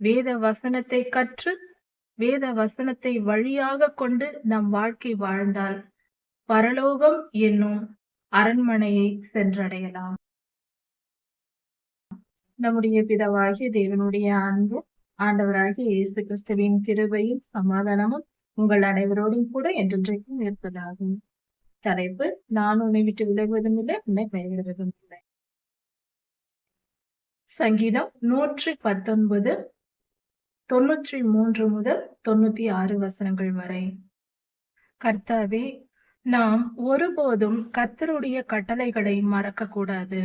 வேத வசனத்தை கற்று வேத வசனத்தை வழியாக கொண்டு நம் வாழ்க்கை வாழ்ந்தால் பரலோகம் என்னும் அரண்மனையை சென்றடையலாம். நம்முடைய பிதவாகிய தேவனுடைய அன்பு ஆண்டவராகிய இயேசு கிறிஸ்துவின் கிருபையும் சமாதானமும் உங்கள் அனைவரோடும் கூட என்றென்றைக்கும் இருப்பதாகும். தலைப்பு நான் உன்னை விட்டு விலகுவதும் இல்லை உன்னை கைவிடுவதும் இல்லை. சங்கீதம் நூற்றி பத்தொன்பது தொன்னூற்றி மூன்று முதல் தொண்ணூத்தி ஆறு வசனங்கள் வரை. கர்த்தாவே நாம் ஒருபோதும் கர்த்தருடைய கட்டளைகளை மறக்க கூடாது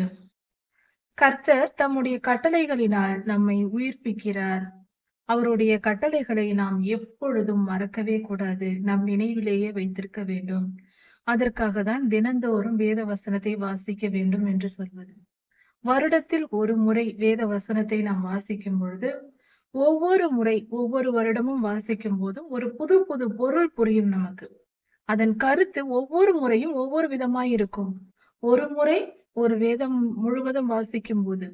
கர்த்தர் தம்முடைய கட்டளைகளினால் நம்மை உயிர்ப்பிக்கிறார். அவருடைய கட்டளைகளை நாம் எப்பொழுதும் மறக்கவே கூடாது. நம் நினைவிலேயே வைத்திருக்க வேண்டும். அதற்காக தான் தினந்தோறும் வேத வசனத்தை வாசிக்க வேண்டும் என்று சொல்வது. வருடத்தில் ஒரு முறை வேத வசனத்தை நாம் வாசிக்கும் பொழுது ஒவ்வொரு முறை ஒவ்வொரு வருடமும் வாசிக்கும் போதும் ஒரு புது புது பொருள் புரியும் நமக்கு. அதன் கருத்து ஒவ்வொரு முறையும் ஒவ்வொரு விதமாய் இருக்கும். ஒரு முறை ஒரு வேதம் முழுவதும் வாசிக்கும் போது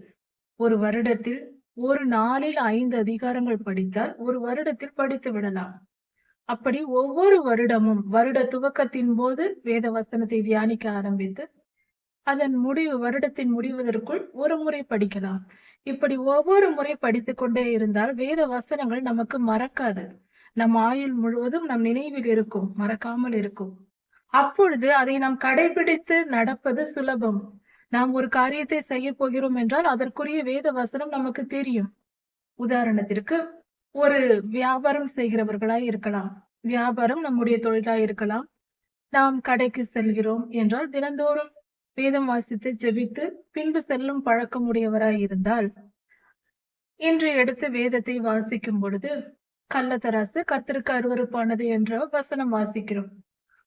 ஒரு வருடத்தில் ஒரு நாளில் ஐந்து அதிகாரங்கள் படித்தால் ஒரு வருடத்தில் படித்து விடலாம். அப்படி ஒவ்வொரு வருடமும் வருட துவக்கத்தின் போது வேத வசனத்தை தியானிக்க ஆரம்பித்து அதன் முடிவு வருடத்தின் முடிவதற்குள் ஒரு முறை படிக்கலாம். இப்படி ஒவ்வொரு முறை படித்து கொண்டே இருந்தால் வேத வசனங்கள் நமக்கு மறக்காது. நம் ஆயுள் முழுவதும் நம் நினைவில் இருக்கும் மறக்காமல் இருக்கும். அப்பொழுது அதை நாம் கடைபிடித்து நடப்பது சுலபம். நாம் ஒரு காரியத்தை செய்ய போகிறோம் என்றால் அதற்குரிய வேத வசனம் நமக்கு தெரியும். உதாரணத்திற்கு ஒரு வியாபாரம் செய்கிறவர்களாய் இருக்கலாம். வியாபாரம் நம்முடைய தொழிலாய் இருக்கலாம். நாம் கடைக்கு செல்கிறோம் என்றால் தினந்தோறும் வேதம் வாசித்து ஜெபித்து பின்பு செல்லும் பழக்கம் உடையவராய் இருந்தால். இன்று எடுத்து வேதத்தை வாசிக்கும் பொழுது கள்ளத்தராசு கர்த்தருக்கு அருவருப்பானது என்ற வசனம் வாசிக்கிறோம்.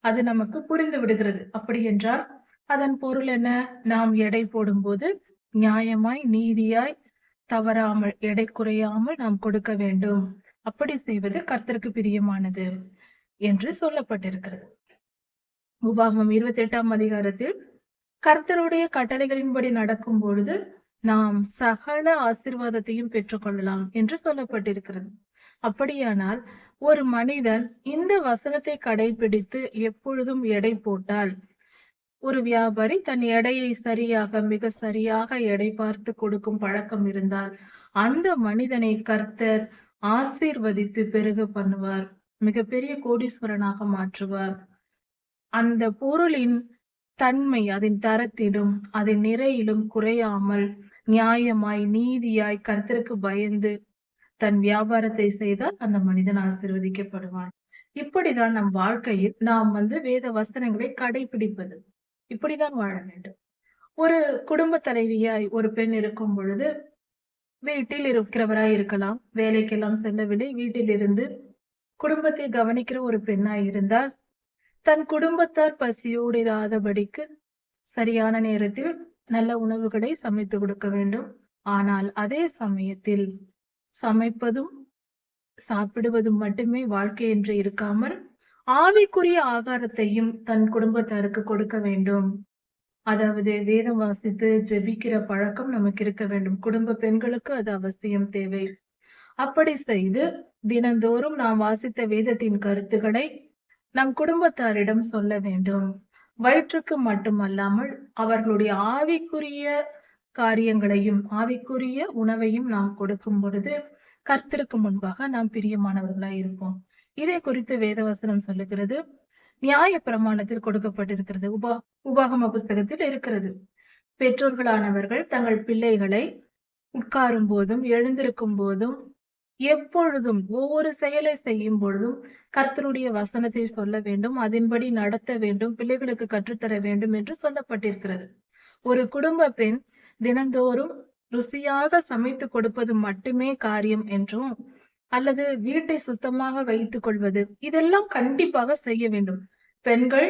அது நமக்கு புரிந்து விடுகிறது. அப்படி என்றால் அதன் பொருள் என்ன? நாம் எடை போடும்போது நியாயமாய் நீதியாய் தவறாமல் எடை குறையாமல் நாம் கொடுக்க வேண்டும். அப்படி செய்வது கர்த்தருக்கு பிரியமானது என்று சொல்லப்பட்டிருக்கிறது. உபாகமம் இருபத்தி எட்டாம் அதிகாரத்தில் கர்த்தருடைய கட்டளைகளின்படி நடக்கும் பொழுது நாம் சகல ஆசிர்வாதத்தையும் பெற்றுக்கொள்ளலாம் என்று சொல்லப்பட்டிருக்கிறது. அப்படியானால் ஒரு மனிதன் இந்த வசனத்தை கடைபிடித்து எப்பொழுதும் எடை போட்டால் ஒரு வியாபாரி தன் எடையை சரியாக மிக சரியாக எடை பார்த்து கொடுக்கும் பழக்கம் இருந்தால் அந்த மனிதனை கர்த்தர் ஆசீர்வதித்து பெருக பண்ணுவார் மிகப்பெரிய கோடீஸ்வரனாக மாற்றுவார். அந்த பொருளின் தன்மை அதன் தரத்திலும் அதன் நிறையிலும் குறையாமல் நியாயமாய் நீதியாய் கர்த்தருக்கு பயந்து தன் வியாபாரத்தை செய்தால் அந்த மனிதன் ஆசீர்வதிக்கப்படுவான். இப்படிதான் நம் வாழ்க்கையில் நாம் வந்து வேத வசனங்களை கடைபிடிப்பது. இப்படிதான் வாழ வேண்டும். ஒரு குடும்ப தலைவியாய் ஒரு பெண் இருக்கும் பொழுது வீட்டில் இருக்கிறவராய் இருக்கலாம் வேலைக்கெல்லாம் செல்லவில்லை வீட்டில் இருந்து குடும்பத்தை கவனிக்கிற ஒரு பெண்ணாய் இருந்தால் தன் குடும்பத்தார் பசியோடிராதபடிக்கு சரியான நேரத்தில் நல்ல உணவுகளை சமைத்து கொடுக்க வேண்டும். ஆனால் அதே சமயத்தில் சமைப்பதும் சாப்பிடுவதும் மட்டுமே வாழ்க்கை என்று இருக்காமல் ஆவிக்குரிய ஆகாரத்தையும் தன் குடும்பத்தாருக்கு கொடுக்க வேண்டும். அதாவது வேதம் வாசித்து ஜெபிக்கிற பழக்கம் நமக்கு இருக்க வேண்டும். குடும்ப பெண்களுக்கு அது அவசியம் தேவை. அப்படி செய்து தினந்தோறும் நாம் வாசித்த வேதத்தின் கருத்துக்களை நம் குடும்பத்தாரிடம் சொல்ல வேண்டும். வயிற்றுக்கு மட்டுமல்லாமல் அவர்களுடைய ஆவிக்குரிய காரியங்களையும் ஆவிக்குரிய உணவையும் நாம் கொடுக்கும் பொழுது கர்த்தருக்கு முன்பாக நாம் பிரியமானவர்களாய் இருப்போம். இதை குறித்து வேதவசனம் சொல்லுகிறது. நியாய பிரமாணத்தில் கொடுக்கப்பட்டிருக்கிறது. உபா உபாகம புஸ்தகத்தில் இருக்கிறது. பெற்றோர்களானவர்கள் தங்கள் பிள்ளைகளை உட்காரும் போதும் எழுந்திருக்கும் போதும் எப்பொழுதும் ஒவ்வொரு செயலை செய்யும் பொழுதும் கர்த்தருடைய வசனத்தை சொல்ல வேண்டும் அதன்படி நடத்த வேண்டும் பிள்ளைகளுக்கு கற்றுத்தர வேண்டும் என்று சொல்லப்பட்டிருக்கிறது. ஒரு குடும்ப பெண் தினந்தோறும் ருசியாக சமைத்து கொடுப்பது மட்டுமே காரியம் என்றும் அல்லது வீட்டை சுத்தமாக வைத்துக் கொள்வது இதெல்லாம் கண்டிப்பாக செய்ய வேண்டும். பெண்கள்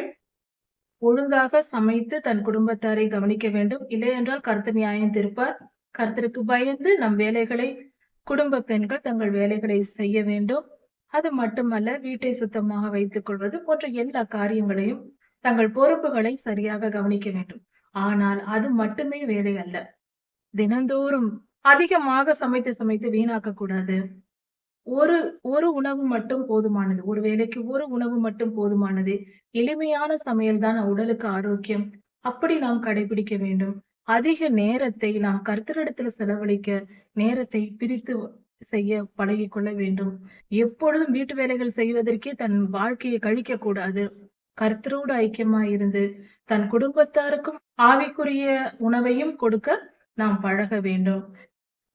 ஒழுங்காக சமைத்து தன் குடும்பத்தாரை கவனிக்க வேண்டும். இல்லை என்றால் நியாயம் திருப்பார் கர்த்தருக்கு பயந்து நம் வேலைகளை குடும்ப பெண்கள் தங்கள் வேலைகளை செய்ய வேண்டும். அது மட்டுமல்ல வீட்டை சுத்தமாக வைத்துக் கொள்வது போன்ற எல்லா காரியங்களையும் தங்கள் பொறுப்புகளை சரியாக கவனிக்க வேண்டும். ஆனால் அது மட்டுமே வேலை அல்ல. தினந்தோறும் அதிகமாக சமைத்து சமைத்து வீணாக்க கூடாது. ஒரு ஒரு உணவு மட்டும் போதுமானது. ஒரு வேலைக்கு ஒரு உணவு மட்டும் போதுமானது. எளிமையான சமையல் தான் உடலுக்கு ஆரோக்கியம். அப்படி நாம் கடைபிடிக்க வேண்டும். அதிக நேரத்தை நாம் கர்த்தரிடத்துல செலவழிக்க நேரத்தை பிரித்து செய்ய பழகிக் கொள்ள வேண்டும். எப்பொழுதும் வீட்டு வேலைகள் செய்வதற்கே தன் வாழ்க்கையை கழிக்க கூடாது. கர்த்தரோடு ஐக்கியமா இருந்து தன் குடும்பத்தாருக்கும் ஆவிக்குரிய உணவையும் கொடுக்க நாம் பழக வேண்டும்.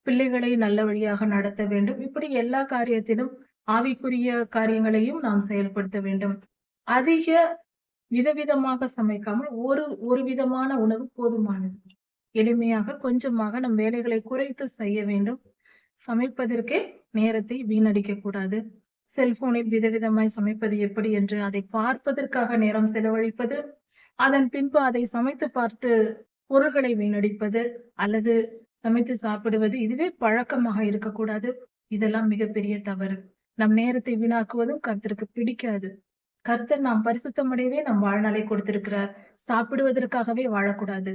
பிள்ளைகளை நல்ல வழியாக நடத்த வேண்டும். இப்படி எல்லா காரியத்திலும் ஆவிக்குரிய காரியங்களையும் நாம் செயல்படுத்த வேண்டும். அதிக விதவிதமாக சமைக்காமல் ஒரு ஒரு விதமான உணவு போதுமானது. எளிமையாக கொஞ்சமாக நம் வேலைகளை குறைத்து செய்ய வேண்டும். சமைப்பதற்கே நேரத்தை வீணடிக்க கூடாது செல்போனில் விதவிதமாய் சமைப்பது எப்படி என்று அதை பார்ப்பதற்காக நேரம் செலவழிப்பது அதன் பின்பு அதை சமைத்து பார்த்து பொருள்களை வீணடிப்பது அல்லது சமைத்து சாப்பிடுவது இதுவே பழக்கமாக இருக்கக்கூடாது. இதெல்லாம் மிகப்பெரிய தவறு. நம் நேரத்தை வீணாக்குவதும் கர்த்தருக்கு பிடிக்காது. கர்த்தர் நாம் பரிசுத்தமடையவே நம் வாழ்நாளை கொடுத்திருக்கிறார். சாப்பிடுவதற்காகவே வாழக்கூடாது.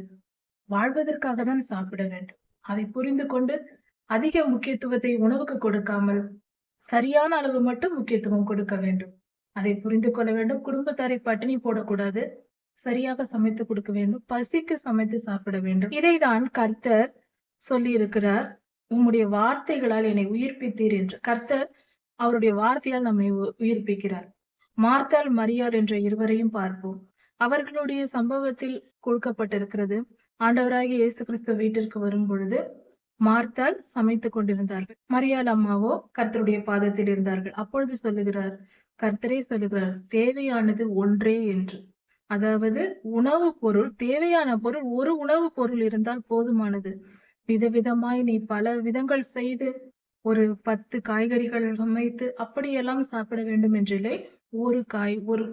வாழ்வதற்காக தான் சாப்பிட வேண்டும். அதை புரிந்து கொண்டு அதிக முக்கியத்துவத்தை உணவுக்கு கொடுக்காமல் சரியான அளவு மட்டும் முக்கியத்துவம் கொடுக்க வேண்டும். அதை புரிந்து கொள்ள வேண்டும். குடும்பத்தாரை பட்டினி போடக்கூடாது. சரியாக சமைத்து கொடுக்க வேண்டும். பசிக்கு சமைத்து சாப்பிட வேண்டும். இதைதான் கர்த்தர் சொல்லி இருக்கிறார் உம்முடைய வார்த்தைகளால் என்னை உயிர்ப்பித்தீர் என்று. கர்த்தர் அவருடைய வார்த்தையால் நம்மை உ- உயிர்ப்பிக்கிறார். மார்த்தால் மரியாள் என்ற இருவரையும் பார்ப்போம். அவர்களுடைய சம்பவத்தில் கொடுக்கப்பட்டிருக்கிறது. ஆண்டவராகிய இயேசு கிறிஸ்து வீட்டிற்கு வரும் பொழுது மார்த்தால் சமைத்துக் கொண்டிருந்தார்கள். மரியாள் அம்மாவோ கர்த்தருடைய பாதத்தில் இருந்தார்கள். அப்பொழுது சொல்லுகிறார் கர்த்தரே சொல்லுகிறார் தேவையானது ஒன்றே என்று. அதாவது உணவு பொருள் தேவையான பொருள் ஒரு உணவு பொருள் இருந்தால் போதுமானது. விதவிதமாய் நீ பல விதங்கள் செய்து ஒரு பத்து காய்கறிகள் அமைத்து அப்படியெல்லாம் சாப்பிட வேண்டும் என்றில்லை ஒரு காய் ஒரு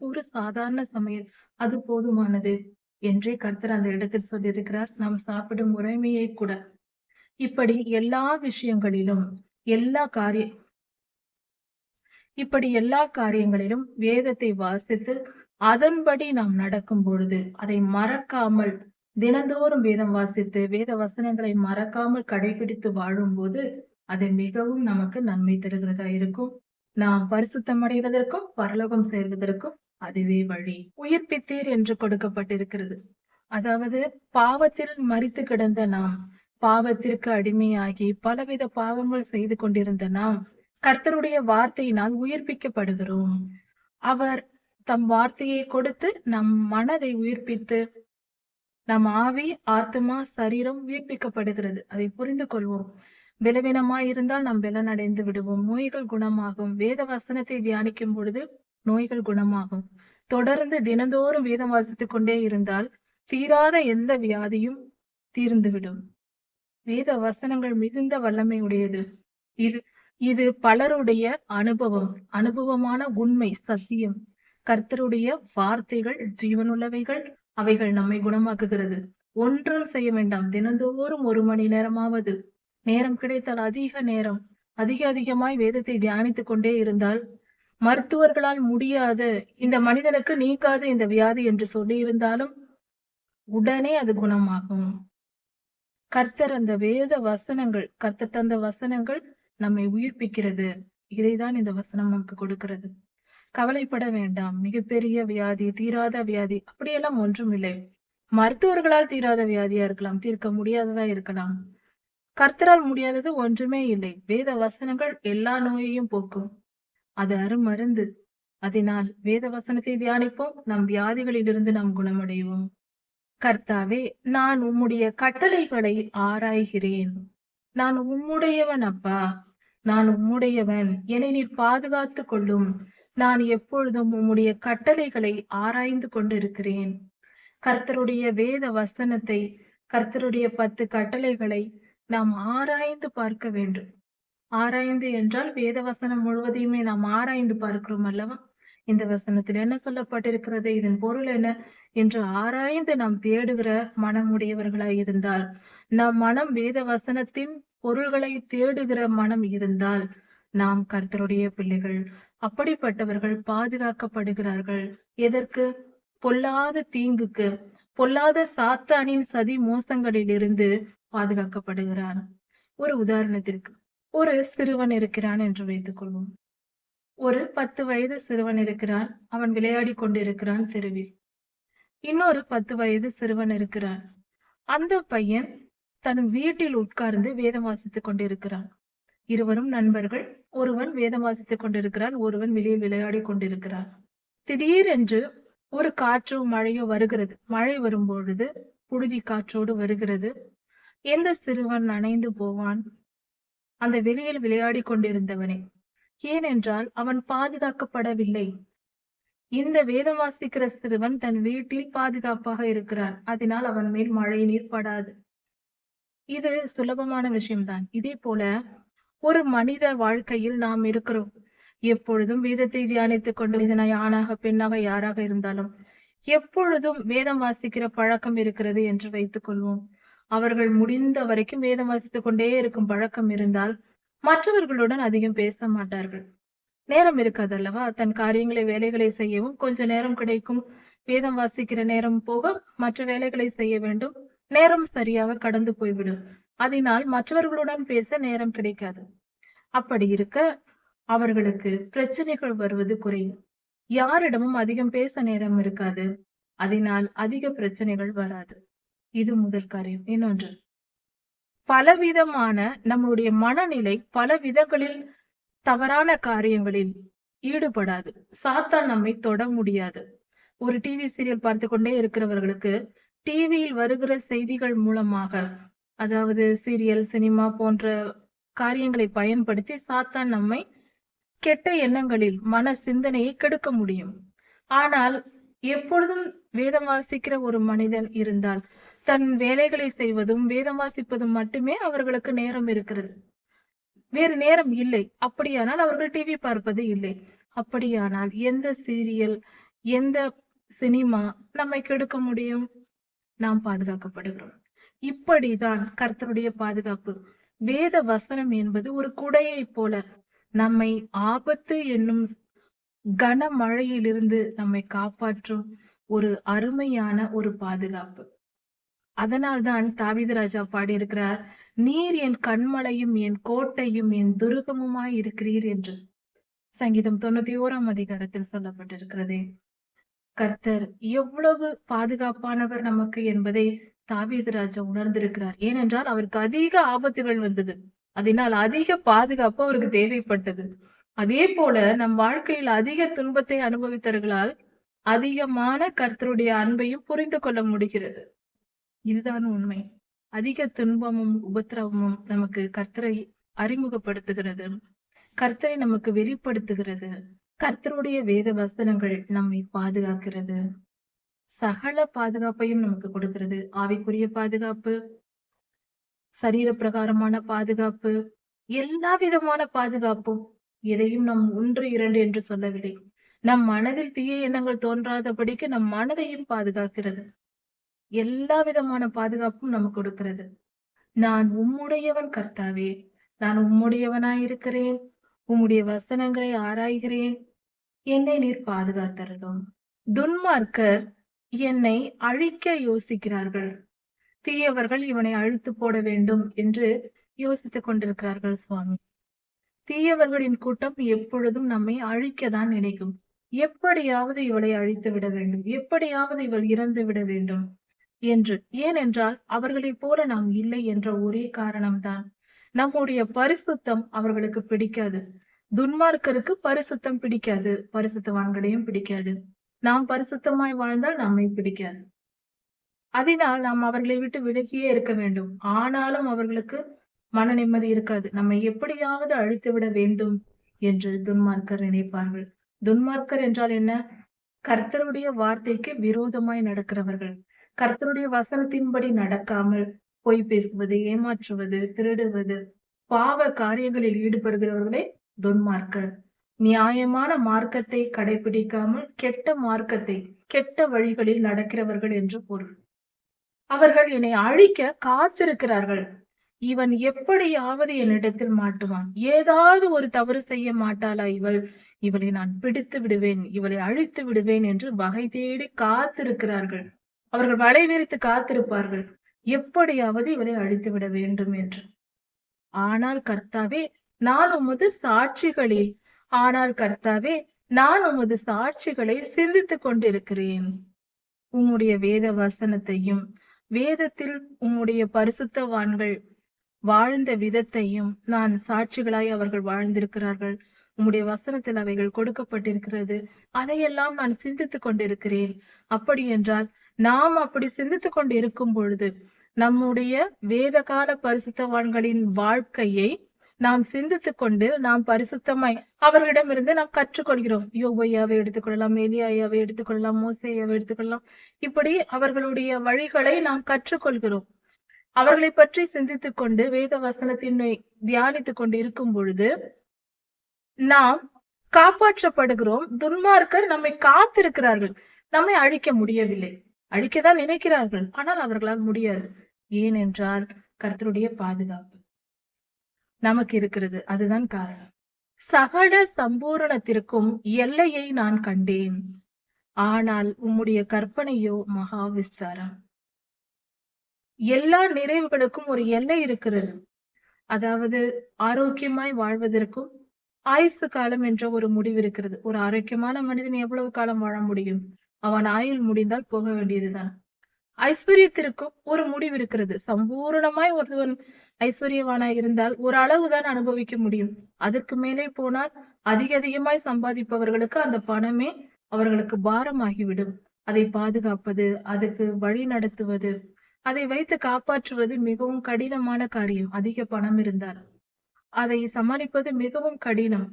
ஒரு சாதாரண சமையல் அது போதுமானது. என்றே கர்த்தர் அந்த இடத்தில் சொல்லியிருக்கிறார். நாம் சாப்பிடும் முறைமையை கூட. இப்படி எல்லா விஷயங்களிலும் எல்லா காரிய இப்படி எல்லா காரியங்களிலும் வேதத்தை வாசித்து அதன்படி நாம் நடக்கும் பொழுது அதை மறக்காமல் தினந்தோறும் வேதம் வாசித்து வேத வசனங்களை மறக்காமல் கடைபிடித்து வாழும்போது அது மிகவும் நமக்கு நன்மை தருகிறதா இருக்கும். நாம் பரிசுத்தம் அடைவதற்கும் பரலோகம் சேர்வதற்கும் அதுவே வழி. உயிர்ப்பித்தீர் என்று கொடுக்கப்பட்டிருக்கிறது. அதாவது பாவத்தில் மறித்து கிடந்த நாம் பாவத்திற்கு அடிமையாகி பலவித பாவங்கள் செய்து கொண்டிருந்த நாம் கர்த்தருடைய வார்த்தையினால் உயிர்ப்பிக்கப்படுகிறோம். அவர் தம் வார்த்தையை கொடுத்து நம் மனதை உயிர்ப்பித்து நம் ஆவி ஆத்மா சரீரம் உயிர்ப்பிக்கப்படுகிறது. அதை புரிந்து கொள்வோம். பலவீனமாய் இருந்தால் நாம் பலனடைந்து விடுவோம். நோய்கள் குணமாகும். வேத வசனத்தை தியானிக்கும் பொழுது நோய்கள் குணமாகும். தொடர்ந்து தினந்தோறும் வேதம் வாசித்துக் கொண்டே இருந்தால் தீராத எந்த வியாதியும் தீர்ந்துவிடும். வேத வசனங்கள் மிகுந்த வல்லமை உடையது. இது இது பலருடைய அனுபவம் அனுபவமான உண்மை சத்தியம். கர்த்தருடைய வார்த்தைகள் ஜீவனுள்ளவைகள் அவைகள் நம்மை குணமாக்குகிறது. ஒன்றும் செய்ய வேண்டாம். தினந்தோறும் ஒரு மணி நேரமாவது. நேரம் கிடைத்தால் அதிக நேரம். அதிக அதிகமாய் வேதத்தை தியானித்துக் கொண்டே இருந்தால் மருத்துவர்களால் முடியாத. இந்த மனிதனுக்கு நீக்காத இந்த வியாதி என்று சொல்லி இருந்தாலும் உடனே அது குணமாகும். கர்த்தர் அந்த வேத வசனங்கள் கர்த்தர் தந்த வசனங்கள் நம்மை உயிர்ப்பிக்கிறது. இதைதான் இந்த வசனம் நமக்கு கொடுக்கிறது. கவலைப்பட வேண்டாம். மிகப்பெரிய வியாதி தீராத வியாதி அப்படியெல்லாம் ஒன்றும் இல்லை. மருத்துவர்களால் தீராத வியாதியா இருக்கலாம். தீர்க்க முடியாததா இருக்கலாம். கர்த்தரால் முடியாதது ஒன்றுமே இல்லை. வேத வசனங்கள் எல்லா நோயையும் போக்கும். அது அருமருந்து. அதனால் வேத வசனத்தை தியானிப்போம். நம் வியாதிகளிலிருந்து நாம் குணமடைவோம். கர்த்தாவே நான் உம்முடைய கட்டளைகளை ஆராய்கிறேன். நான் உம்முடையவன் அப்பா. நான் உம்முடையவன். என்னை நீர் பாதுகாத்து கொள்ளும். நான் எப்பொழுதும் உம்முடைய கட்டளைகளை ஆராய்ந்து கொண்டிருக்கிறேன். கர்த்தருடைய வேத வசனத்தை கர்த்தருடைய பத்து கட்டளைகளை நாம் ஆராய்ந்து பார்க்க வேண்டும். ஆராய்ந்து என்றால் வேத வசனம் முழுவதையுமே நாம் ஆராய்ந்து பார்க்கிறோம் அல்லவா? இந்த வசனத்தில் என்ன சொல்லப்பட்டிருக்கிறது? இதன் பொருள் என்ன? என்று ஆராய்ந்து நாம் தேடுகிற மனமுடையவர்களாய் இருந்தால் நம் மனம் வேத வசனத்தின் பொருள்களை தேடுகிற மனம் இருந்தால் நாம் கர்த்தருடைய பிள்ளைகள் அப்படிப்பட்டவர்கள் பாதுகாக்கப்படுகிறார்கள். எதற்கு? பொல்லாத தீங்குக்கு பொல்லாத சாத்தானின் சதி மோசங்களிலிருந்து பாதுகாக்கப்படுகிறான். ஒரு உதாரணத்திற்கு ஒரு சிறுவன் இருக்கிறான் என்று வைத்துக் கொள்வோம். ஒரு பத்து வயது சிறுவன் இருக்கிறான் அவன் விளையாடி கொண்டிருக்கிறான் தெருவில். இன்னொரு பத்து வயது சிறுவன் இருக்கிறான். அந்த பையன் தன் வீட்டில் உட்கார்ந்து வேதம் வாசித்துக் கொண்டிருக்கிறான். இருவரும் நண்பர்கள் ஒருவன் வேதம் வாசித்துக் கொண்டிருக்கிறான் ஒருவன் வெளியில் விளையாடி கொண்டிருக்கிறான். திடீரென்று ஒரு காற்றோ மழையோ வருகிறது. மழை வரும்பொழுது புழுதி காற்றோடு வருகிறது. எந்த சிறுவன் நனைந்து போவான்? அந்த வெளியில் விளையாடி கொண்டிருந்தவனே. ஏனென்றால் அவன் பாதுகாக்கப்படவில்லை. இந்த வேதம் வாசிக்கிற சிறுவன் தன் வீட்டில் பாதுகாப்பாக இருக்கிறான். அதனால் அவன் மேல் மழை நீர் படாது. இது சுலபமான விஷயம்தான். இதே போல ஒரு மனித வாழ்க்கையில் நாம் இருக்கிறோம். எப்பொழுதும் வேதத்தை தியானித்துக் கொண்டு இதனாய் ஆணாக பெண்ணாக யாராக இருந்தாலும் எப்பொழுதும் வேதம் வாசிக்கிற பழக்கம் இருக்கிறது என்று வைத்துக் கொள்வோம். அவர்கள் முடிந்த வரைக்கும் வேதம் வாசித்துக் கொண்டே இருக்கும் பழக்கம் இருந்தால் மற்றவர்களுடன் அதிகம் பேச மாட்டார்கள். நேரம் இருக்காது அல்லவா தன் காரியங்களை வேலைகளை செய்யவும் கொஞ்ச நேரம் கிடைக்கும். வேதம் வாசிக்கிற நேரம் போக மற்ற வேலைகளை செய்ய வேண்டும். நேரம் சரியாக கடந்து போய்விடும். அதனால் மற்றவர்களுடன் பேச நேரம் கிடைக்காது. அப்படி இருக்க அவர்களுக்கு பிரச்சனைகள் வருவது குறையும். யாரிடமும் அதிகம் பேச நேரம் இருக்காது. அதனால் அதிக பிரச்சனைகள் வராது. இது முதல் காரியம். இன்னொன்று பலவிதமான நம்முடைய மனநிலை பல விதங்களில் தவறான காரியங்களில் ஈடுபடாது. சாத்தான் நம்மை தொட முடியாது. ஒரு டிவி சீரியல் பார்த்து கொண்டே இருக்கிறவர்களுக்கு டிவியில் வருகிற செய்திகள் மூலமாக அதாவது சீரியல் சினிமா போன்ற காரியங்களை பயன்படுத்தி சாத்தான் நம்மை கெட்ட எண்ணங்களில் மன சிந்தனையை கெடுக்க முடியும். ஆனால் எப்பொழுதும் வேதம் வாசிக்கிற ஒரு மனிதன் இருந்தால் தன் வேலைகளை செய்வதும் வேதம் வாசிப்பதும் மட்டுமே அவர்களுக்கு நேரம் இருக்கிறது. வேறு நேரம் இல்லை. அப்படியானால் அவர்கள் டிவி பார்ப்பது இல்லை. அப்படியானால் எந்த சீரியல் எந்த சினிமா நம்மை கெடுக்க முடியும்? நாம் பாதுகாக்கப்படுகிறோம். இப்படிதான் கர்த்தருடைய பாதுகாப்பு. வேத வசனம் என்பது ஒரு குடையை போல நம்மை ஆபத்து என்னும் கன மழையிலிருந்து நம்மை காப்பாற்றும் ஒரு அருமையான ஒரு பாதுகாப்பு. அதனால்தான் தாவீது ராஜா பாடியிருக்கிறார் நீர் என் கண்மலையும் என் கோட்டையும் என் துருகமுமாய் இருக்கிறீர் என்று. சங்கீதம் தொண்ணூத்தி ஓராம் அதிகாரத்தில் சொல்லப்பட்டிருக்கிறதே. கர்த்தர் எவ்வளவு பாதுகாப்பானவர் நமக்கு என்பதை தாவீது ராஜா உணர்ந்திருக்கிறார். ஏனென்றால் அவருக்கு அதிக ஆபத்துகள் வந்தது. அதனால் அதிக பாதுகாப்பு அவருக்கு தேவைப்பட்டது. அதே போல நம் வாழ்க்கையில் அதிக துன்பத்தை அனுபவித்தவர்களால் அதிகமான கர்த்தருடைய அன்பையும் புரிந்து கொள்ள முடிகிறது. இதுதான் உண்மை. அதிக துன்பமும் உபத்திரவமும் நமக்கு கர்த்தரை அறிமுகப்படுத்துகிறது. கர்த்தரை நமக்கு வெளிப்படுத்துகிறது. கர்த்தருடைய வேத வசனங்கள் நம்மை பாதுகாக்கிறது. சகல பாதுகாப்பையும் நமக்கு கொடுக்கிறது. ஆவிக்குரிய பாதுகாப்பு சரீர பிரகாரமான பாதுகாப்பு எல்லா விதமான பாதுகாப்பும் எதையும் நம் ஒன்று இரண்டு என்று சொல்லவில்லை. நம் மனதில் தீய எண்ணங்கள் தோன்றாதபடிக்கு நம் மனதையும் பாதுகாக்கிறது. எல்லா விதமான பாதுகாப்பும் நமக்கு கொடுக்கிறது. நான் உம்முடையவன் கர்த்தாவே நான் உம்முடையவனாயிருக்கிறேன் உம்முடைய வசனங்களை ஆராய்கிறேன். என்னை நீர் பாதுகாத்தரலும் துன்மார்க்கர் என்னை அழிக்க யோசிக்கிறார்கள். தீயவர்கள் இவனை அழித்து போட வேண்டும் என்று யோசித்துக் கொண்டிருக்கிறார்கள் சுவாமி. தீயவர்களின் கூட்டம் எப்பொழுதும் நம்மை அழிக்கத்தான் நினைக்கும். எப்படியாவது இவளை அழித்து விட வேண்டும். எப்படியாவது இவள் இறந்து விட வேண்டும். என்று. ஏனென்றால் அவர்களைப் போல நாம் இல்லை என்ற ஒரே காரணம்தான். நம்முடைய பரிசுத்தம் அவர்களுக்கு பிடிக்காது. துன்மார்க்கருக்கு பரிசுத்தம் பிடிக்காது. பரிசுத்தவான்களையும் பிடிக்காது. நாம் பரிசுத்தமாய் வாழ்ந்தால் நம்மை பிடிக்காது. அதனால் நாம் அவர்களை விட்டு விலகியே இருக்க வேண்டும். ஆனாலும் அவர்களுக்கு மன நிம்மதி இருக்காது. நம்மை எப்படியாவது அழித்து விட வேண்டும் என்று துன்மார்க்கர் நினைப்பார்கள். துன்மார்க்கர் என்றால் என்ன? கர்த்தருடைய வார்த்தைக்கு விரோதமாய் நடக்கிறவர்கள். கர்த்தருடைய வசனத்தின்படி நடக்காமல் பொய் பேசுவது ஏமாற்றுவது திருடுவது பாவ காரியங்களில் ஈடுபடுகிறவர்களே துன்மார்க்கர் நியாயமான மார்க்கத்தை கடைபிடிக்காமல் கெட்ட மார்க்கத்தை கெட்ட வழிகளில் நடக்கிறவர்கள் என்று பொருள். அவர்கள் என்னை அழிக்க காத்திருக்கிறார்கள். இவன் எப்படியாவது என்னிடத்தில் மாட்டுவான். ஏதாவது ஒரு தவறு செய்ய மாட்டாளா இவள்? இவளை நான் பிடித்து விடுவேன் இவளை அழித்து விடுவேன் என்று வகை தேடி காத்திருக்கிறார்கள். அவர்கள் வலை விரித்து காத்திருப்பார்கள். எப்படியாவது இவளை அழித்து விட வேண்டும் என்று. ஆனால் கர்த்தாவே நான் உமது சாட்சிகளில் ஆனால் கர்த்தாவே நான் உமது சாட்சிகளை சிந்தித்துக் கொண்டிருக்கிறேன். உம்முடைய வேத வசனத்தையும் வேதத்தில் உம்முடைய பரிசுத்தவான்கள் வாழ்ந்த விதத்தையும் நான் சாட்சிகளாய் அவர்கள் வாழ்ந்திருக்கிறார்கள். உம்முடைய வசனத்தில் அவைகள் கொடுக்கப்பட்டிருக்கிறது. அதையெல்லாம் நான் சிந்தித்துக் கொண்டிருக்கிறேன். அப்படி என்றால் நாம் அப்படி சிந்தித்துக் கொண்டு இருக்கும் பொழுது நம்முடைய வேதகால பரிசுத்தவான்களின் வாழ்க்கையை நாம் சிந்தித்துக் கொண்டு நாம் பரிசுத்தமாய் அவர்களிடமிருந்து நாம் கற்றுக்கொள்கிறோம். யோபையாவை எடுத்துக்கொள்ளலாம் எலியாயாவை எடுத்துக்கொள்ளலாம் மோசையாவை எடுத்துக்கொள்ளலாம். இப்படி அவர்களுடைய வழிகளை நாம் கற்றுக்கொள்கிறோம். அவர்களை பற்றி சிந்தித்துக் கொண்டு வேத வசனத்தினை தியானித்துக் கொண்டு இருக்கும் பொழுது நாம் காப்பாற்றப்படுகிறோம். துன்மார்க்கர் நம்மை காத்திருக்கிறார்கள். நம்மை அழிக்க முடியவில்லை. அழிக்கதான் நினைக்கிறார்கள். ஆனால் அவர்களால் முடியாது. ஏனென்றால் கர்த்தருடைய பாதுகாப்பு நமக்கு இருக்கிறது. அதுதான் காரணம். சகல சம்பூரணத்திற்கும் எல்லையை நான் கண்டேன். ஆனால் உம்முடைய கற்பனையோ மகா விஸ்தாரம். எல்லா நிறைவுகளுக்கும் ஒரு எல்லை இருக்கிறது. அதாவது ஆரோக்கியமாய் வாழ்வதற்கும் ஆயுசு காலம் என்ற ஒரு முடிவு இருக்கிறது. ஒரு ஆரோக்கியமான மனிதன் எவ்வளவு காலம் வாழ முடியும்? அவன் ஆயுள் முடிந்தால் போக வேண்டியதுதான். ஐஸ்வர்யத்திற்கும் ஒரு முடிவு இருக்கிறது. சம்பூரணமாய் ஒருவன் ஐஸ்வர்யவானாய் இருந்தால் ஒரு அளவுதான் அனுபவிக்க முடியும். அதற்கு மேலே போனால் அதிக அதிகமாய் சம்பாதிப்பவர்களுக்கு அந்த பணமே அவர்களுக்கு பாரமாகிவிடும். அதை பாதுகாப்பது அதுக்கு வழி நடத்துவது அதை வைத்து காப்பாற்றுவது மிகவும் கடினமான காரியம். அதிக பணம் இருந்தால் அதை சமாளிப்பது மிகவும் கடினம்.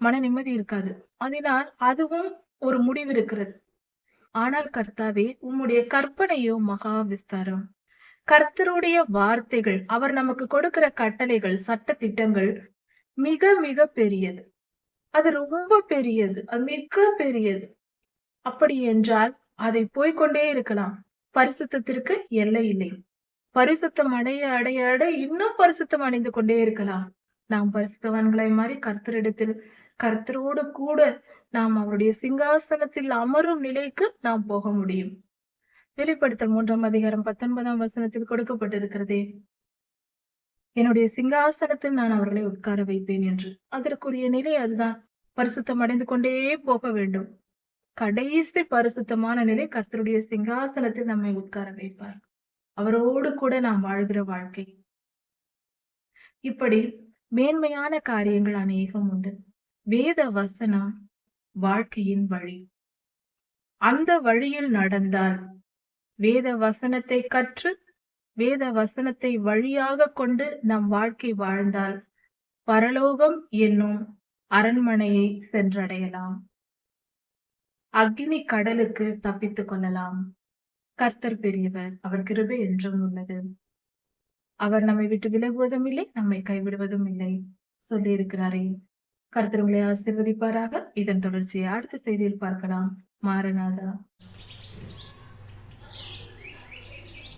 மன நிம்மதி இருக்காது. அதனால் அதுவும் ஒரு முடிவு இருக்கிறது. ஆனால் கர்த்தாவே உம்முடைய கற்பனையோ மகா விஸ்தாரம். கர்த்தருடைய வார்த்தைகள் அவர் நமக்கு கொடுக்கிற கட்டளைகள் சட்ட திட்டங்கள் மிக மிக பெரியது. அது ரொம்ப பெரியது அது மிக பெரியது. அப்படி என்றால் அதை போய்க்கொண்டே இருக்கலாம். பரிசுத்தத்திற்கு எல்லை இல்லை. பரிசுத்தம் அடைய அடைய அடைய இன்னும் பரிசுத்தம் அடைந்து கொண்டே இருக்கலாம். நாம் பரிசுத்தவான்களை மாதிரி கர்த்தரிடத்தில் கர்த்தரோடு கூட நாம் அவருடைய சிங்காசனத்தில் அமரும் நிலைக்கு நாம் போக முடியும். வெளிப்படுத்தல் மூன்றாம் அதிகாரம் பத்தொன்பதாம் வசனத்தில் கொடுக்கப்பட்டிருக்கிறதே. என்னுடைய சிங்காசனத்தில் நான் அவர்களை உட்கார வைப்பேன் என்று. அதற்குரிய நிலை அதுதான். பரிசுத்தம் அடைந்து கொண்டே போக வேண்டும். கடைசி பரிசுத்தமான நிலை கர்த்தருடைய சிங்காசனத்தில் நம்மை உட்கார வைப்பார். அவரோடு கூட நாம் வாழ்கிற வாழ்க்கை. இப்படி மேன்மையான காரியங்கள் அநேகம் உண்டு. வேத வசனம் வாழ்க்கையின் வழி. அந்த வழியில் நடந்தால் வேத வசனத்தை கற்று வேத வசனத்தை வழியாக கொண்டு நம் வாழ்க்கை வாழ்ந்தால் பரலோகம் என்னும் அரண்மனையை சென்றடையலாம். அக்னி கடலுக்கு தப்பித்துக் கொள்ளலாம். கர்த்தர் பெரியவர் அவர் கிருபை என்றும் உள்ளது. அவர் நம்மை விட்டு விலகுவதும் இல்லை நம்மை கைவிடுவதும் இல்லை. சொல்லி இருக்கிறாரே கர்த்தர் ஆசிர்வதிப்பாராக. இதன் தொடர்ச்சியை அடுத்த செய்தியில் பார்க்கலாம். மாரநாதா